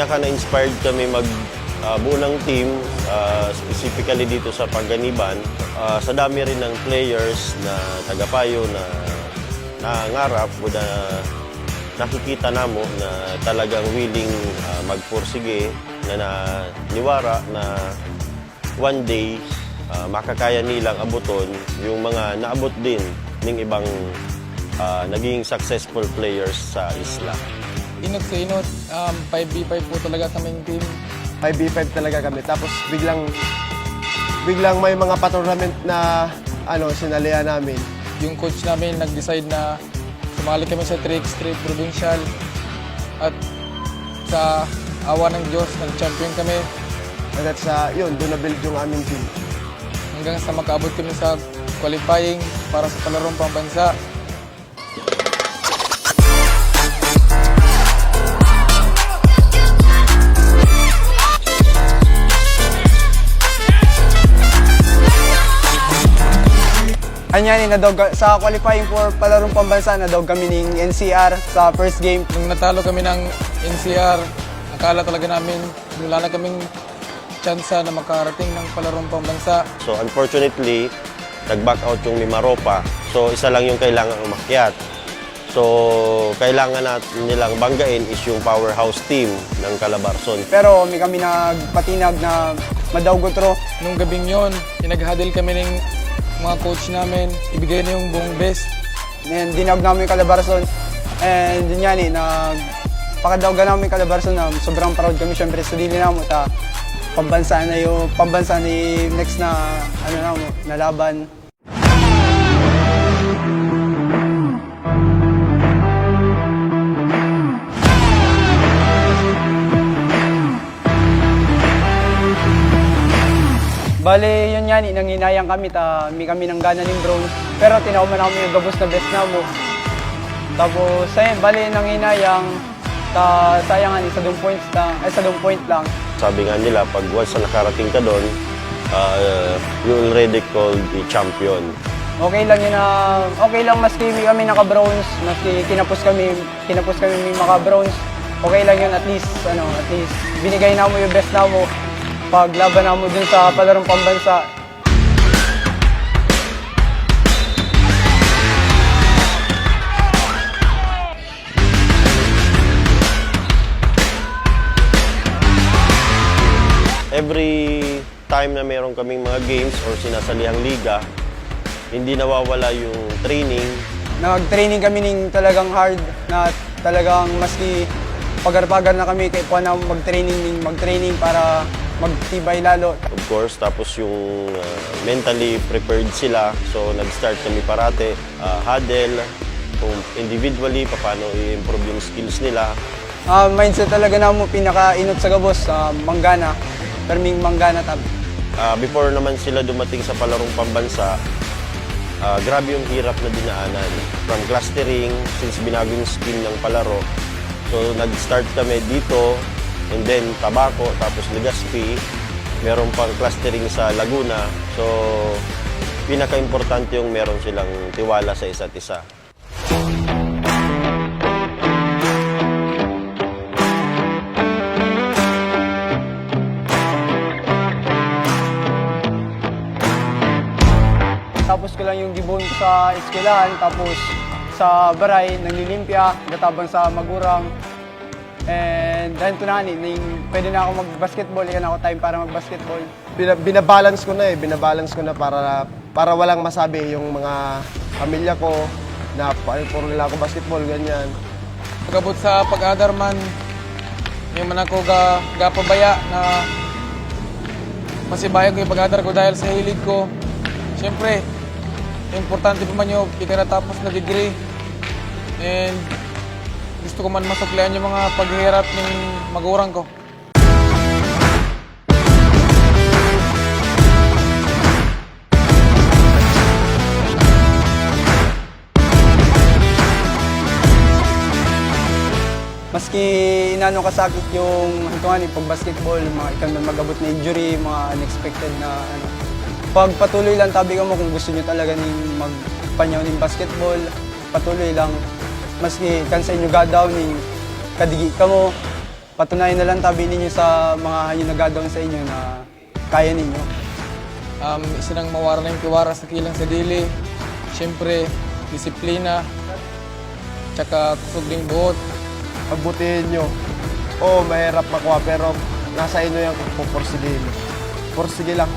pinaka na-inspired kami mag ah, buo ng team, ah, specifically dito sa Pangganiban, ah, sa dami rin ng players na tagapayo na nangarap o na nakikita namo na talagang willing ah, magpursige na, na niwara na one day ah, makakaya nilang abuton yung mga naabot din ng ibang ah, naging successful players sa isla. Inot sa inot, um, 5v5 po talaga kaming team. 5v5 talaga kami. Tapos biglang biglang may mga pa-tournament na ano sinalihan namin. Yung coach namin nag-decide na sumali kami sa 3x3 provincial at sa awa ng Diyos, nag-champion kami Hanggat sa yun, doon na-build yung aming team. hanggang sa makaabot kami sa qualifying para sa palarong pambansa. Anyani, nadog, sa qualifying for palarong pambansa, nadog kami ng NCR sa first game. Nung natalo kami ng NCR, akala talaga namin wala na kaming tsansa na makarating ng palarong pambansa. So unfortunately, nag-back out yung Mimaropa. So isa lang yung kailangan umakyat. So kailangan natin nilang banggain is yung powerhouse team ng Calabarzon. Pero may kami nagpatinag na madawgotro. Nung gabing yon, pinaghadil kami ng mga coach namin, ibigay na yung buong best. And dinawag namin yung Calabarzon. And yun yan eh, nagpakadawgan namin yung Calabarzon na sobrang proud kami syempre sa dili na mo. Ta, pambansa na yung pambansa ni next na ano na na laban. Bale, yun yan, nanginayang kami, ta, may kami ng gana ng bronze. Pero tinauman namin yung gabos na best na mo. Tapos, ayun, bale, nanginayang, ta, sayangan, isa dong points lang, ay, isa dong point lang. Sabi nga nila, pag once na nakarating ka doon, uh, you already called the champion. Okay lang yun na, okay lang maski kami naka-bronze, maski kinapos kami, kinapos kami may maka-bronze. Okay lang yun, at least, ano, at least, binigay na mo yung best na mo. Paglaban mo dun sa palarong pambansa, Every time na meron kaming mga games or sinasalihang liga, hindi nawawala yung training, Nag-training kami ng talagang hard na talagang maski pagar-pagar na kami kay na mag-training ng mag-training para magtibay lalo. of course. Tapos yung uh, mentally prepared sila. So nag-start kami parate, uh, huddle, kung individually, paano i-improve yung skills nila. Ah, mindset talaga na mo pinaka-inot sa gabos sa manggana. Perming manggana tab. Ah, before naman sila dumating sa palarong pambansa, ah, grabe yung hirap na dinaanan. From clustering, since binago yung scheme ng palaro. So nag-start kami dito, and then Tabaco, tapos Legazpi. Meron pang clustering sa Laguna. So pinaka-importante yung meron silang tiwala sa isa't isa. Tapos ko lang yung gibon sa eskwelahan, tapos sa baray, nanglilimpya, gatabang sa magurang. And dahil to na ning pwede na ako mag-basketball, ikan ako time para mag-basketball. Bina, binabalance ko na eh, binabalance ko na para para walang masabi yung mga pamilya ko na puro nila ako basketball, ganyan. Pagabot sa pag-adar man, yung man ako ga, gapabaya na masibayan ko yung pag-adar ko dahil sa hilig ko. Siyempre, importante pa man yung ikinatapos na degree. And gusto ko man masuklian yung mga paghihirap ng magurang ko. Maski inano kasakit yung hangtuan pag basketball, mga ikan magabot na injury, mga unexpected na ano. Pag patuloy lang tabi ka mo kung gusto niyo talaga ning magpanyaw ning basketball, patuloy lang maski kan sa inyo gadaw ning kadigi ka mo patunayan na lang tabi ninyo sa mga yung nagagawin sa inyo na kaya ninyo. Um, isa nang mawara na yung tiwara sa kilang sa dili. Siyempre, disiplina. Tsaka kusog ng buhot. Pagbutihin nyo. Oo, mahirap makuha pero nasa inyo yung pupursigin. Pursige lang.